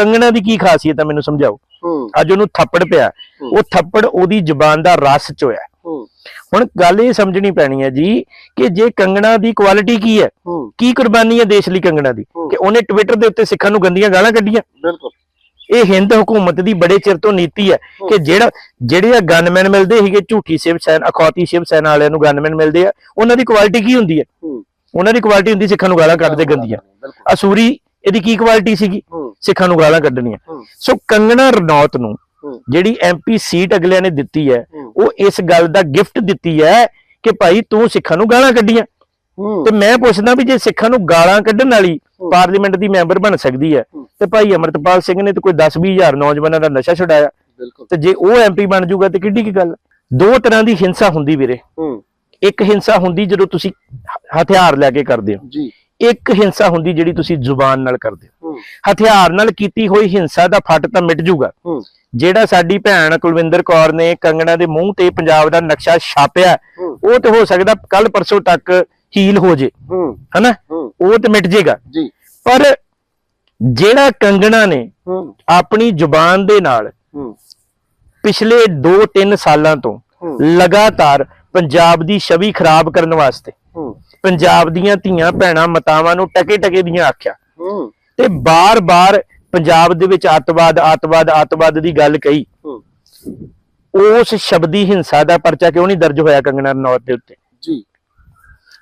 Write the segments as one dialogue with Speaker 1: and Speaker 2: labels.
Speaker 1: ਕੰਗਣਾ ਦੀ ਕੀ ਖਾਸੀਅਤ ਹੈ ਮੈਨੂੰ ਸਮਝਾਓ? ਅੱਜ ਉਹਨੂੰ ਥੱਪੜ ਪਿਆ। ਉਹ ਥੱਪੜ ਉਹਦੀ ਜ਼ੁਬਾਨ ਦਾ ਰਸ ਚ ਹੋਇਆ।
Speaker 2: ਹੂੰ।
Speaker 1: ਹੁਣ ਗੱਲ ਇਹ ਸਮਝਣੀ ਪੈਣੀ ਹੈ ਜੀ ਕਿ ਜੇ ਕੰਗਣਾ ਦੀ ਕੁਆਲਿਟੀ ਕੀ ਹੈ? ਕੀ ਕੁਰਬਾਨੀ ਹੈ ਦੇਸ਼ ਲਈ ਕੰਗਣਾ ਦੀ। ਕਿ ਉਹਨੇ ਟਵਿੱਟਰ ਦੇ ਉੱਤੇ ਸਿੱਖਾਂ ਨੂੰ ਗੰਦੀਆਂ ਗਾਲਾਂ ਕੱਢੀਆਂ?
Speaker 2: ਬਿਲਕੁਲ।
Speaker 1: ਇਹ ਹਿੰਦ ਹਕੂਮਤ ਦੀ ਬੜੇ ਚਿਰ ਤੋਂ ਨੀਤੀ ਹੈ ਕਿ ਜਿਹੜਾ ਜਿਹੜੇ ਆ ਗਨਮੈਨ ਮਿਲਦੇ ਸੀਗੇ ਝੂਠੀ ਸ਼ਿਵ ਸੈਨਾ ਅਖੌਤੀ ਸ਼ਿਵ ਸੈਨਾ ਵਾਲਿਆਂ ਨੂੰ ਗਨਮੈਨ ਮਿਲਦੇ ਆ ਉਹਨਾਂ ਦੀ ਕੁਆਲਿਟੀ ਕੀ ਹੁੰਦੀ ਹੈ? ਉਹਨਾਂ ਦੀ ਕੁਆਲਿਟੀ ਹੁੰਦੀ ਸਿੱਖਾਂ ਨੂੰ ਗਾਲਾਂ ਕੱਢਦੇ ਗੰਦੀਆਂ। ਅਸੂਰੀ ਇਹਦੀ ਕੀ ਕੁਆਲਿਟੀ ਸੀਗੀ? ਸਿੱਖਾਂ ਨੂੰ ਗਾਲਾਂ ਕੱਢਣੀਆਂ। ਸੋ ਕੰਗਣਾ ਰਣੌਤ ਨੂੰ। ਜਿਹੜੀ ਐਮਪੀ ਸੀਟ ਅਗਲਿਆਂ ਨੇ ਦਿੱਤੀ ਹੈ। ਉਹ ਇਸ ਗੱਲ ਦਾ ਗਿਫਟ ਦਿੱਤੀ ਹੈ ਕਿ ਭਾਈ ਤੂੰ ਸਿੱਖਾਂ ਨੂੰ ਗਾਲਾਂ ਕੱਢੀਆਂ। ਤੇ ਮੈਂ ਪੁੱਛਦਾ ਵੀ ਜੇ ਸਿੱਖਾਂ ਨੂੰ ਗਾਲਾਂ ਕੱਢਣ ਵਾਲੀ। ਪਾਰਲੀਮੈਂਟ ਦੀ ਮੈਂਬਰ ਬਣ ਸਕਦੀ ਹੈ। ਤੇ ਭਾਈ ਅਮਰਤਪਾਲ ਸਿੰਘ ਨੇ ਤਾਂ ਕੋਈ 10-20 ਹਜ਼ਾਰ ਨੌਜਵਾਨਾਂ ਦਾ ਨਸ਼ਾ ਛੁਡਾਇਆ। ਤੇ ਜੇ ਉਹ ਐਮਪੀ ਬਣ ਜਾਊਗਾ ਤੇ ਕਿੱਡੀ ਕੀ ਗੱਲ? ਦੋ ਤਰ੍ਹਾਂ ਦੀ ਹਿੰਸਾ ਹੁੰਦੀ ਵੀਰੇ। ਇੱਕ ਹਿੰਸਾ ਹੁੰਦੀ ਜਦੋਂ ਤੁਸੀਂ ਹਥਿਆਰ ਲੈ ਕੇ ਕਰਦੇ ਹੋ।
Speaker 2: ਜੀ।
Speaker 1: ਇੱਕ ਹਿੰਸਾ ਹੁੰਦੀ ਜਿਹੜੀ ਤੁਸੀਂ ਜ਼ੁਬਾਨ ਨਾਲ ਕਰਦੇ ਹੂੰ। ਹਥਿਆਰ ਨਾਲ ਕੀਤੀ ਹੋਈ ਹਿੰਸਾ ਦਾ ਫੱਟ ਤਾਂ ਮਿਟ ਜੂਗਾ। ਜਿਹੜਾ ਸਾਡੀ ਭੈਣ ਕੁਲਵਿੰਦਰ ਕੌਰ ਨੇ ਕੰਗਣਾ ਦੇ ਮੂੰਹ ਤੇ ਪੰਜਾਬ ਦਾ ਨਕਸ਼ਾ ਛਾਪਿਆ ਉਹ ਤੇ ਹੋ ਸਕਦਾ ਕੱਲ ਪਰਸੋਂ ਤੱਕ ਹੀਲ ਹੋ ਜੇ। ਹਨਾ? ਉਹ ਤੇ ਮਿਟ ਜੇਗਾ।
Speaker 2: ਜੀ।
Speaker 1: ਪਰ ਜਿਹੜਾ ਕੰਗਣਾ ਨੇ ਆਪਣੀ ਜ਼ੁਬਾਨ ਦੇ ਨਾਲ ਪਿਛਲੇ 2-3 ਸਾਲਾਂ ਤੋਂ ਲਗਾਤਾਰ ਪੰਜਾਬ ਦੀ ਛਵੀ ਖਰਾਬ ਕਰਨ ਵਾਸਤੇ ਪੰਜਾਬ ਦੀਆਂ ਧੀਆਂ ਭੈਣਾਂ ਮਤਾਵਾਂ ਨੂੰ ਟਕੇ ਟਕੇ ਦੀਆਂ ਆਖਿਆ। ਤੇ ਬਾਰ-ਬਾਰ ਪੰਜਾਬ ਦੇ ਵਿੱਚ ਅੱਤਵਾਦ ਅੱਤਵਾਦ ਅੱਤਵਾਦ ਦੀ ਗੱਲ ਕਹੀ। ਉਸ ਸ਼ਬਦੀ ਹਿੰਸਾ ਦਾ ਪਰਚਾ ਕਿਉਂ ਨਹੀਂ ਦਰਜ ਹੋਇਆ ਕੰਗਣਾ ਰਣੌਤ ਦੇ ਉੱਤੇ?
Speaker 2: ਜੀ।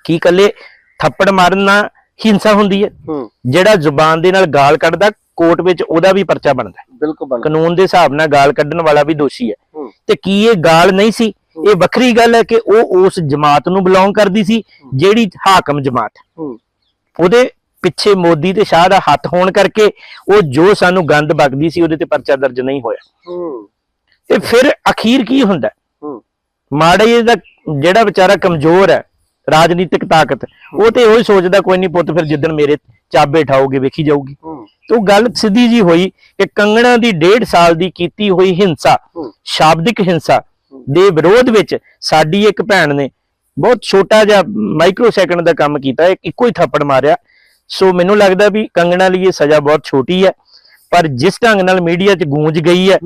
Speaker 1: ਕੀ ਕੱਲੇ ਥੱਪੜ ਮਾਰਨ ਹਿੰਸਾ ਹੁੰਦੀ ਹੈ? ਜਿਹੜਾ ਜ਼ੁਬਾਨ ਦੇ ਨਾਲ ਗਾਲ ਕੱਢਦਾ ਕੋਰਟ ਵਿੱਚ ਉਹਦਾ ਵੀ ਪਰਚਾ ਬਣਦਾ।
Speaker 2: ਬਿਲਕੁਲ
Speaker 1: ਕਾਨੂੰਨ ਦੇ ਹਿਸਾਬ ਨਾਲ ਗਾਲ ਕੱਢਣ ਵਾਲਾ ਵੀ ਦੋਸ਼ੀ ਹੈ। ਤੇ ਕੀ ਇਹ ਗਾਲ ਨਹੀਂ ਸੀ? ਇਹ ਵੱਖਰੀ ਗੱਲ ਹੈ ਕਿ ਉਹ ਉਸ ਜਮਾਤ ਨੂੰ ਬਿਲੋਂਗ ਕਰਦੀ ਸੀ ਜਿਹੜੀ ਹਾਕਮ ਜਮਾਤ ਉਹਦੇ ਪਿੱਛੇ ਮੋਦੀ ਤੇ ਸ਼ਾਹ ਦਾ ਹੱਥ ਹੋਣ ਕਰਕੇ ਉਹ ਜੋ ਸਾਨੂੰ ਗੰਦ ਬਕਦੀ ਸੀ ਉਹਦੇ ਤੇ ਪਰਚਾ ਦਰਜ ਨਹੀਂ ਹੋਇਆ। ਤੇ ਫਿਰ ਅਖੀਰ ਕੀ ਹੁੰਦਾ? ਮਾੜਾ ਦਾ ਜਿਹੜਾ ਵਿਚਾਰਾ ਕਮਜ਼ੋਰ ਹੈ ਰਾਜਨੀਤਿਕ ਤਾਕਤ ਉਹ ਤੇ ਉਹੀ ਸੋਚਦਾ ਕੋਈ ਨਹੀਂ ਪੁੱਤ ਫਿਰ ਜਿੱਦਣ ਮੇਰੇ ਚਾਬੇ ਠਾਓਗੇ ਵੇਖੀ ਜਾਊਗੀ। ਤੇ ਉਹ ਗੱਲ ਸਿੱਧੀ ਜੀ ਹੋਈ ਕਿ ਕੰਗਣਾ ਦੀ ਡੇਢ ਸਾਲ ਦੀ ਕੀਤੀ ਹੋਈ ਹਿੰਸਾ ਸ਼ਾਬਦਿਕ ਹਿੰਸਾ ਦੇ ਵਿਰੋਧ ਵਿੱਚ ਸਾਡੀ ਇੱਕ ਭੈਣ ਨੇ ਬਹੁਤ ਛੋਟਾ ਜਿਹਾ ਮਾਈਕਰੋ ਸੈਕਿੰਡ ਦਾ ਕੰਮ ਕੀਤਾ ਇੱਕ ਇੱਕੋ ਹੀ ਥੱਪੜ ਮਾਰਿਆ। ਸੋ ਮੈਨੂੰ ਲੱਗਦਾ ਵੀ ਕੰਗਣਾ ਲਈ ਇਹ ਸਜ਼ਾ ਬਹੁਤ ਛੋਟੀ ਹੈ ਪਰ ਜਿਸ ਢੰਗ ਨਾਲ ਮੀਡੀਆ 'ਚ ਗੂੰਜ ਗਈ ਹੈ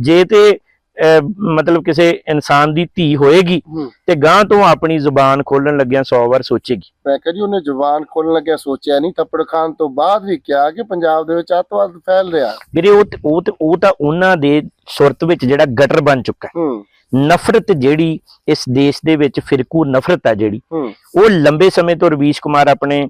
Speaker 1: ਜੇ ਤੇ ਮਤਲਬ ਕਿਸੇ ਇਨਸਾਨ ਦੀ ਧੀ ਹੋਏਗੀ ਤੇ ਗਾਂ ਤੋਂ ਆਪਣੀ ਜ਼ੁਬਾਨ ਖੋਲਣ ਲੱਗਿਆਂ 100 ਵਾਰ ਸੋਚੇਗੀ।
Speaker 2: ਮੈਂ ਕਿਹਾ ਜੀ ਉਹਨੇ ਜ਼ੁਬਾਨ ਖੋਲਣ ਲੱਗਿਆ ਸੋਚਿਆ ਨਹੀਂ ਥੱਪੜ ਖਾਨ ਤੋਂ ਬਾਅਦ ਵੀ ਕਿਹਾ ਕਿ ਪੰਜਾਬ ਦੇ ਵਿੱਚ ਅੱਤਵਾਦ ਫੈਲ ਰਿਹਾ।
Speaker 1: ਵੀਰੇ ਉਹ ਉਹ ਉਹ ਤਾਂ ਉਹਨਾਂ ਦੇ ਸੁਰਤ ਵਿੱਚ ਜਿਹੜਾ ਗਟਰ ਬਣ ਚੁੱਕਾ ਹੈ। ਨਫ਼ਰਤ ਜਿਹੜੀ ਇਸ ਦੇਸ਼ ਦੇ ਵਿੱਚ ਫਿਰਕੂ ਨਫ਼ਰਤ ਹੈ ਜਿਹੜੀ ਉਹ ਲੰਬੇ ਸਮੇਂ ਤੋਂ ਰਵੀਸ਼ ਕੁਮਾਰ ਆਪਣੇ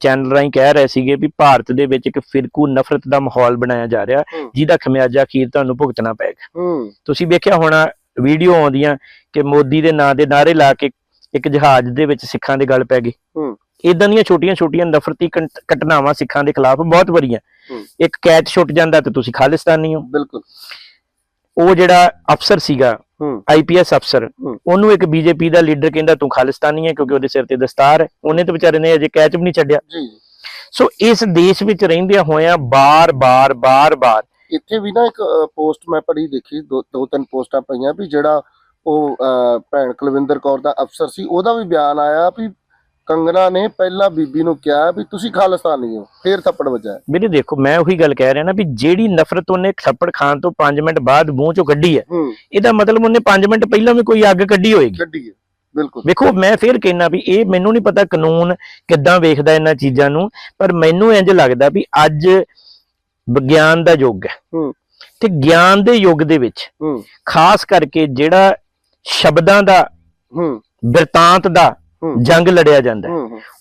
Speaker 1: ਚੈਨਲ ਰਾਹੀਂ ਕਹਿ ਰਹੇ ਸੀਗੇ ਵੀ ਭਾਰਤ ਦੇ ਵਿੱਚ ਇੱਕ ਫਿਰਕੂ ਨਫ਼ਰਤ ਦਾ ਮਾਹੌਲ ਬਣਾਇਆ ਜਾ ਰਿਹਾ। ਜਿਹਦਾ ਖਮਿਆਜਾ ਅਖੀਰ ਤੁਹਾਨੂੰ ਭੁਗਤਣਾ ਪਏਗਾ। ਤੁਸੀਂ ਵੇਖਿਆ ਹੋਣਾ ਵੀਡੀਓ ਆਉਂਦੀਆਂ ਕਿ ਮੋਦੀ ਦੇ ਨਾਂ ਦੇ ਨਾਰੇ ਲਾ ਕੇ ਇੱਕ ਜਹਾਜ਼ ਦੇ ਵਿੱਚ ਸਿੱਖਾਂ ਦੇ ਗੱਲ ਪੈ ਗਈ ਇਦਾਂ ਦੀਆਂ ਛੋਟੀਆਂ-ਛੋਟੀਆਂ ਨਫ਼ਰਤੀ ਘਟ- ਘਟਨਾਵਾਂ ਸਿੱਖਾਂ ਦੇ ਖਿਲਾਫ ਬਹੁਤ ਵਰੀਆਂ। ਇੱਕ ਕੈਚ ਛੁੱਟ ਜਾਂਦਾ ਤੇ ਤੁਸੀਂ ਖਾਲਿਸਤਾਨੀ ਹੋ।
Speaker 2: ਬਿਲਕੁਲ।
Speaker 1: ਉਹ ਜਿਹੜਾ ਅਫਸਰ ਸੀਗਾ ਆਈਪੀਐਸ ਅਫਸਰ। ਉਹਨੂੰ ਇੱਕ ਬੀਜੇਪੀ ਦਾ ਲੀਡਰ ਕਹਿੰਦਾ ਤੂੰ ਖਾਲਿਸਤਾਨੀ ਹੈ ਕਿਉਂਕਿ ਉਹਦੇ ਸਿਰ ਤੇ ਦਸਤਾਰ ਹੈ। ਉਹਨੇ ਤਾਂ ਵਿਚਾਰੇ ਨੇ ਅਜੇ ਕੈਚ ਵੀ ਨਹੀਂ ਛੱਡਿਆ। ਸੋ ਇਸ ਦੇਸ਼ ਵਿੱਚ ਰਹਿੰਦਿਆਂ ਹੋਇਆਂ ਬਾਰ-ਬਾਰ ਬਾਰ-ਬਾਰ
Speaker 2: ਇੱਥੇ ਵੀ ਨਾ ਇੱਕ ਪੋਸਟ ਮੈਂ ਪੜ੍ਹੀ ਦੇਖੀ ਦੋ ਤਿੰਨ ਪੋਸਟਾਂ ਪਈਆਂ ਵੀ ਜਿਹੜਾ ਉਹ ਭੈਣ ਕੁਲਵਿੰਦਰ ਕੌਰ ਦਾ ਅਫਸਰ ਸੀ ਉਹਦਾ ਵੀ ਬਿਆਨ ਆਇਆ ਵੀ ਕੰਗਨਾ ਨੇ ਪਹਿਲਾਂ ਬੀਬੀ ਨੂੰ ਕਿਹਾ ਵੀ ਤੁਸੀਂ ਖਾਲਿਸਤਾਨੀ ਹੋ ਫੇਰ ਥੱਪੜ ਵੱਜਾ
Speaker 1: ਵੀਰੇ ਦੇਖੋ ਮੈਂ ਉਹੀ ਗੱਲ ਕਹਿ ਰਿਹਾ ਨਾ ਵੀ ਜਿਹੜੀ ਨਫ਼ਰਤ ਉਹਨੇ ਥੱਪੜ ਖਾਣ ਤੋਂ 5 ਮਿੰਟ ਬਾਅਦ ਮੂੰਹ ਚੋਂ ਕੱਢੀ ਹੈ ਇਹਦਾ ਮਤਲਬ ਉਹਨੇ 5 ਮਿੰਟ ਪਹਿਲਾਂ ਵੀ ਕੋਈ ਅੱਗ ਕੱਢੀ ਹੋਏਗੀ।
Speaker 2: ਗੱਡੀ ਹੈ ਬਿਲਕੁਲ।
Speaker 1: ਵੇਖੋ ਮੈਂ ਫੇਰ ਕਹਿਣਾ ਵੀ ਇਹ ਮੈਨੂੰ ਨਹੀਂ ਪਤਾ ਕਾਨੂੰਨ ਕਿੱਦਾਂ ਵੇਖਦਾ ਇਹਨਾਂ ਚੀਜ਼ਾਂ ਨੂੰ ਪਰ ਮੈਨੂੰ ਇੰਜ ਲੱਗਦਾ ਵੀ ਅੱਜ ਵਿਗਿਆਨ ਦਾ ਯੁੱਗ ਹੈ। ਤੇ ਗਿਆਨ ਦੇ ਯੁੱਗ ਦੇ ਵਿੱਚ ਖਾਸ ਕਰਕੇ ਜਿਹੜਾ ਸ਼ਬਦਾਂ ਦਾ
Speaker 2: ਹੂੰ।
Speaker 1: ਬਿਰਤਾਂਤ ਦਾ ਜੰਗ ਲੜਿਆ ਜਾਂਦਾ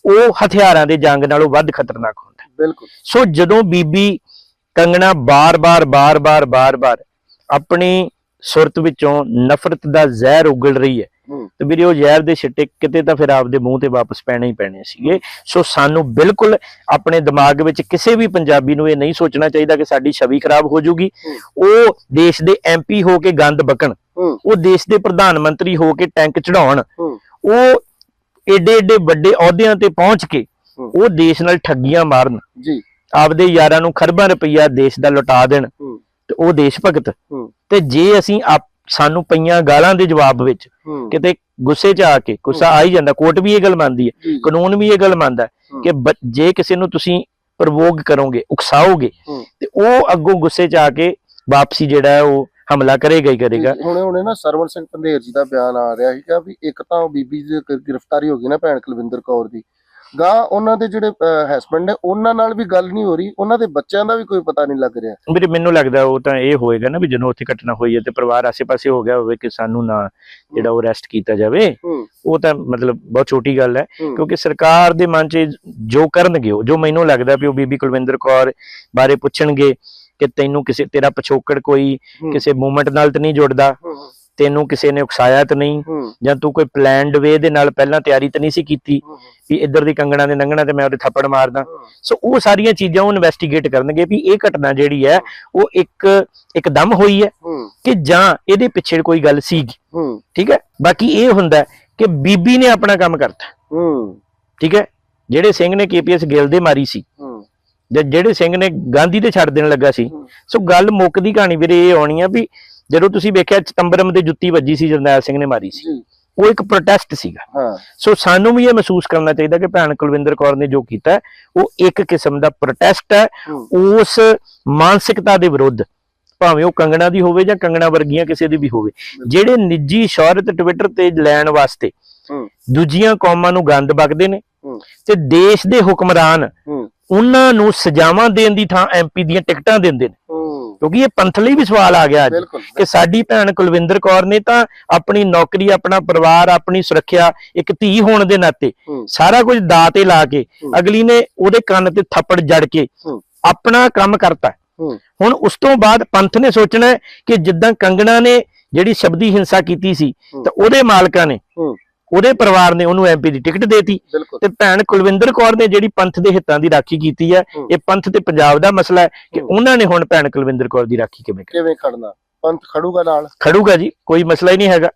Speaker 1: ਉਹ ਹਥਿਆਰਾਂ ਦੇ ਜੰਗ ਨਾਲੋਂ ਵੱਧ ਖਤਰਨਾਕ ਹੁੰਦਾ
Speaker 2: ਬਿਲਕੁਲ।
Speaker 1: ਸੋ ਜਦੋਂ ਬੀਬੀ ਕੰਗਣਾ ਬਾਰ-ਬਾਰ ਬਾਰ-ਬਾਰ ਬਾਰ-ਬਾਰ ਆਪਣੀ ਸੁਰਤ ਵਿੱਚੋਂ ਨਫ਼ਰਤ ਦਾ ਜ਼ਹਿਰ ਉਗਲ ਰਹੀ ਹੈ ਤੇ ਵੀਰੇ ਉਹ ਜ਼ਹਿਰ ਦੇ ਛਿੱਟੇ ਕਿਤੇ ਤਾਂ ਫਿਰ ਆਪਦੇ ਮੂੰਹ ਤੇ ਵਾਪਸ ਪੈਣੇ ਹੀ ਪੈਣੇ ਸੀਗੇ। ਸੋ ਸਾਨੂੰ ਬਿਲਕੁਲ ਆਪਣੇ ਦਿਮਾਗ ਵਿੱਚ ਕਿਸੇ ਵੀ ਪੰਜਾਬੀ ਨੂੰ ਇਹ ਨਹੀਂ ਸੋਚਣਾ ਚਾਹੀਦਾ ਕਿ ਸਾਡੀ ਛਵੀ ਖਰਾਬ ਹੋ ਜਾਊਗੀ ਉਹ ਦੇਸ਼ ਦੇ ਐਮਪੀ ਹੋ ਕੇ ਗੰਦ ਬਕਣ ਉਹ ਦੇਸ਼ ਦੇ ਪ੍ਰਧਾਨ ਮੰਤਰੀ ਹੋ ਕੇ ਟੈਂਕ ਚੜਾਉਣ ਉਹ ਏਡੇ ਏਡੇ ਵੱਡੇ ਅਹੁਦਿਆਂ ਤੇ ਪਹੁੰਚ ਕੇ। ਉਹ ਦੇਸ਼ ਨਾਲ ਠੱਗੀਆਂ ਮਾਰਨ।
Speaker 2: ਜੀ।
Speaker 1: ਆਪਦੇ ਯਾਰਾਂ ਨੂੰ ਖਰਬਾਂ ਰੁਪਈਆ ਦੇਸ਼ ਦਾ ਲੁਟਾ ਦੇਣ ਤੇ ਉਹ ਦੇਸ਼ ਭਗਤ। ਤੇ ਜੇ ਅਸੀਂ ਸਾਨੂੰ ਪਈਆਂ ਗਾਲਾਂ ਦੇ ਜਵਾਬ ਵਿੱਚ ਕਿਤੇ ਗੁੱਸੇ 'ਚ ਆ ਕੇ ਗੁੱਸਾ ਆ ਹੀ ਜਾਂਦਾ ਕੋਰਟ ਵੀ ਇਹ ਗੱਲ ਮੰਨਦੀ ਹੈ ਕਾਨੂੰਨ ਵੀ ਇਹ ਗੱਲ ਮੰਨਦਾ। ਕਿ ਜੇ ਕਿਸੇ ਨੂੰ ਤੁਸੀਂ ਪ੍ਰਵੋਗ ਕਰੋਗੇ ਉਕਸਾਓਗੇ। ਤੇ ਉਹ ਅੱਗੋਂ ਗੁੱਸੇ 'ਚ ਆ ਕੇ ਵਾਪਸੀ ਜਿਹੜਾ ਉਹ ਹਮਲਾ ਕਰੇਗਾ ਹੀ ਕਰੇਗਾ।
Speaker 2: ਹੁਣੇ ਹੁਣੇ ਨਾ ਸਰਵਣ ਸਿੰਘ ਪੰਧੇਰ ਜੀ ਦਾ ਬਿਆਨ ਆ ਰਿਹਾ ਸੀਗਾ ਵੀ ਇੱਕ ਤਾਂ ਉਹ ਬੀਬੀ ਦੀ ਗ੍ਰਿਫਤਾਰੀ ਹੋ ਗਈ ਨਾ ਭੈਣ ਕੁਲਵਿੰਦਰ ਕੌਰ ਦੀ। ਗਾ ਉਹਨਾਂ ਦੇ ਜਿਹੜੇ ਹਸਬੰਡ ਨੇ ਉਹਨਾਂ ਨਾਲ ਵੀ ਗੱਲ ਨਹੀਂ ਹੋ ਰਹੀ ਉਹਨਾਂ ਦੇ ਬੱਚਿਆਂ ਦਾ ਵੀ ਕੋਈ ਪਤਾ ਨਹੀਂ ਲੱਗ ਰਿਹਾ।
Speaker 1: ਵੀਰੇ ਮੈਨੂੰ ਲੱਗਦਾ ਉਹ ਤਾਂ ਇਹ ਹੋਏਗਾ ਨਾ ਵੀ ਜਦੋਂ ਉੱਥੇ ਘਟਨਾ ਹੋਈ ਹੈ ਤੇ ਪਰਿਵਾਰ ਆਸੇ-ਪਾਸੇ ਹੋ ਗਿਆ ਹੋਵੇ ਕਿ ਸਾਨੂੰ ਨਾ ਜਿਹੜਾ ਉਹ ਅਰੈਸਟ ਕੀਤਾ ਜਾਵੇ ਉਹ ਤਾਂ ਮਤਲਬ ਬਹੁਤ ਛੋਟੀ ਗੱਲ ਹੈ
Speaker 2: ਹੂੰ।
Speaker 1: ਕਿਉਂਕਿ ਸਰਕਾਰ ਦੇ ਮਨ 'ਚ ਜੋ ਕਰਨਗੇ ਉਹ ਜੋ ਮੈਨੂੰ ਲੱਗਦਾ ਵੀ ਉਹ ਬੀਬੀ ਕੁਲਵਿੰਦਰ ਕੌਰ ਬਾਰੇ ਪੁੱਛਣਗੇ ਕਿ ਤੈਨੂੰ ਕਿਸੇ ਤੇਰਾ ਪਿਛੋਕੜ ਕੋਈ ਕਿਸੇ ਮੂਵਮੈਂਟ ਨਾਲ ਤਾਂ ਨਹੀਂ ਜੁੜਦਾ। ਤੈਨੂੰ ਕਿਸੇ ਨੇ ਉਕਸਾਇਆ ਤਾਂ ਨਹੀਂ। ਜਾਂ ਤੂੰ ਕੋਈ ਪਲਾਨਡ ਵੇ ਦੇ ਨਾਲ ਪਹਿਲਾਂ ਤਿਆਰੀ ਤਾਂ ਨਹੀਂ ਸੀ ਕੀਤੀ ਵੀ ਇੱਧਰ ਦੀ ਕੰਗਣਾ ਦੇ ਲੰਘਣਾ ਤੇ ਮੈਂ ਉਹਦੇ ਥੱਪੜ ਮਾਰਦਾ। ਸੋ ਉਹ ਸਾਰੀਆਂ ਚੀਜ਼ਾਂ ਉਹ ਇਨਵੈਸਟੀਗੇਟ ਕਰਨਗੇ ਵੀ ਇਹ ਘਟਨਾ ਜਿਹੜੀ ਹੈ ਉਹ ਇੱਕ ਇੱਕਦਮ ਹੋਈ ਹੈ ਕਿ ਜਾਂ ਇਹਦੇ ਪਿੱਛੇ ਕੋਈ ਗੱਲ ਸੀਗੀ।
Speaker 2: ਹੂੰ,
Speaker 1: ਠੀਕ ਹੈ? ਬਾਕੀ ਇਹ ਹੁੰਦਾ ਕਿ ਬੀਬੀ ਨੇ ਆਪਣਾ ਕੰਮ ਕਰਤਾ। ਠੀਕ ਹੈ? ਜਿਹੜੇ ਸਿੰਘ ਨੇ ਕੇਪੀਐਸ ਗਿੱਲ ਦੇ ਮਾਰੀ ਸੀ। ਜਾਂ ਜਿਹੜੇ ਸਿੰਘ ਨੇ ਗਾਂਧੀ ਤੇ ਛੱਡ ਦੇਣ ਲੱਗਾ ਸੀ। ਸੋ ਗੱਲ ਮੁੱਕਦੀ ਕਹਾਣੀ ਵੀਰੇ ਇਹ ਆਉਣੀ ਆ ਵੀ ਜਦੋਂ ਤੁਸੀਂ ਵੇਖਿਆ ਚਤੰਬਰਮ ਦੇ ਜੁੱਤੀ ਵੱਜੀ ਸੀ ਜਰਨੈਲ ਸਿੰਘ ਨੇ ਮਾਰੀ ਸੀ। ਉਹ ਇੱਕ ਪ੍ਰੋਟੈਸਟ ਸੀਗਾ।
Speaker 2: ਹਾਂ।
Speaker 1: ਸੋ ਸਾਨੂੰ ਵੀ ਇਹ ਮਹਿਸੂਸ ਕਰਨਾ ਚਾਹੀਦਾ ਕਿ ਭੈਣ ਕੁਲਵਿੰਦਰ ਕੌਰ ਨੇ ਜੋ ਕੀਤਾ ਉਹ ਇੱਕ ਕਿਸਮ ਦਾ ਪ੍ਰੋਟੈਸਟ ਹੈ। ਉਸ ਮਾਨਸਿਕਤਾ ਦੇ ਵਿਰੁੱਧ ਭਾਵੇਂ ਉਹ ਕੰਗਣਾ ਦੀ ਹੋਵੇ ਜਾਂ ਕੰਗਣਾ ਵਰਗੀਆਂ ਕਿਸੇ ਦੀ ਵੀ ਹੋਵੇ ਜਿਹੜੇ ਨਿੱਜੀ ਸ਼ੌਹਰਤ ਟਵਿੱਟਰ ਤੇ ਲੈਣ ਵਾਸਤੇ ਦੂਜੀਆਂ ਕੌਮਾਂ ਨੂੰ ਗੰਦ ਬਕਦੇ ਨੇ ਤੇ ਦੇਸ਼ ਦੇ ਹੁਕਮਰਾਨ ਉਹਨਾਂ ਨੂੰ ਸਜ਼ਾਵਾਂ ਦੇਣ ਦੀ ਥਾਂ ਐਮਪੀ ਦੀਆਂ ਟਿਕਟਾਂ ਦਿੰਦੇ ਨੇ ਕਿਉਂਕਿ ਇਹ ਪੰਥ ਲਈ ਵੀ ਸਵਾਲ ਆ ਗਿਆ ਅੱਜ ਕਿ ਸਾਡੀ ਭੈਣ ਕੁਲਵਿੰਦਰ ਕੌਰ ਨੇ ਤਾਂ ਆਪਣੀ ਨੌਕਰੀ ਆਪਣਾ ਪਰਿਵਾਰ ਆਪਣੀ ਸੁਰੱਖਿਆ ਇੱਕ ਧੀ ਹੋਣ ਦੇ ਨਾਤੇ ਸਾਰਾ ਕੁਝ ਦਾਅ ਤੇ ਲਾ ਕੇ। ਅਗਲੀ ਨੇ ਉਹਦੇ ਕੰਨ ਤੇ ਥੱਪੜ ਜੜ ਕੇ। ਆਪਣਾ ਕੰਮ ਕਰਤਾ ਹੁਣ ਉਸ ਤੋਂ ਬਾਅਦ ਪੰਥ ਨੇ ਸੋਚਣਾ ਕਿ ਜਿੱਦਾਂ ਕੰਗਣਾ ਨੇ ਜਿਹੜੀ ਸ਼ਬਦੀ ਹਿੰਸਾ ਕੀਤੀ ਸੀ। ਤਾਂ ਉਹਦੇ ਮਾਲਕਾਂ ਨੇ। ਉਹਦੇ ਪਰਿਵਾਰ ਨੇ ਉਹਨੂੰ ਐਮਪੀ ਦੀ ਟਿਕਟ ਦੇਤੀ। ਤੇ ਭੈਣ ਕੁਲਵਿੰਦਰ ਕੌਰ ਨੇ ਜਿਹੜੀ ਪੰਥ ਦੇ ਹਿੱਤਾਂ ਦੀ ਰਾਖੀ ਕੀਤੀ ਹੈ। ਇਹ ਪੰਥ ਤੇ ਪੰਜਾਬ ਦਾ ਮਸਲਾ ਹੈ ਕਿ। ਉਹਨਾਂ ਨੇ ਹੁਣ ਭੈਣ ਕੁਲਵਿੰਦਰ ਕੌਰ ਦੀ ਰਾਖੀ ਕਿਵੇਂ
Speaker 2: ਕਿਵੇਂ ਖੜਨਾ? ਪੰਥ ਖੜੂਗਾ ਨਾਲ?
Speaker 1: ਖੜੂਗਾ ਜੀ ਕੋਈ ਮਸਲਾ ਹੀ ਨਹੀਂ ਹੈਗਾ।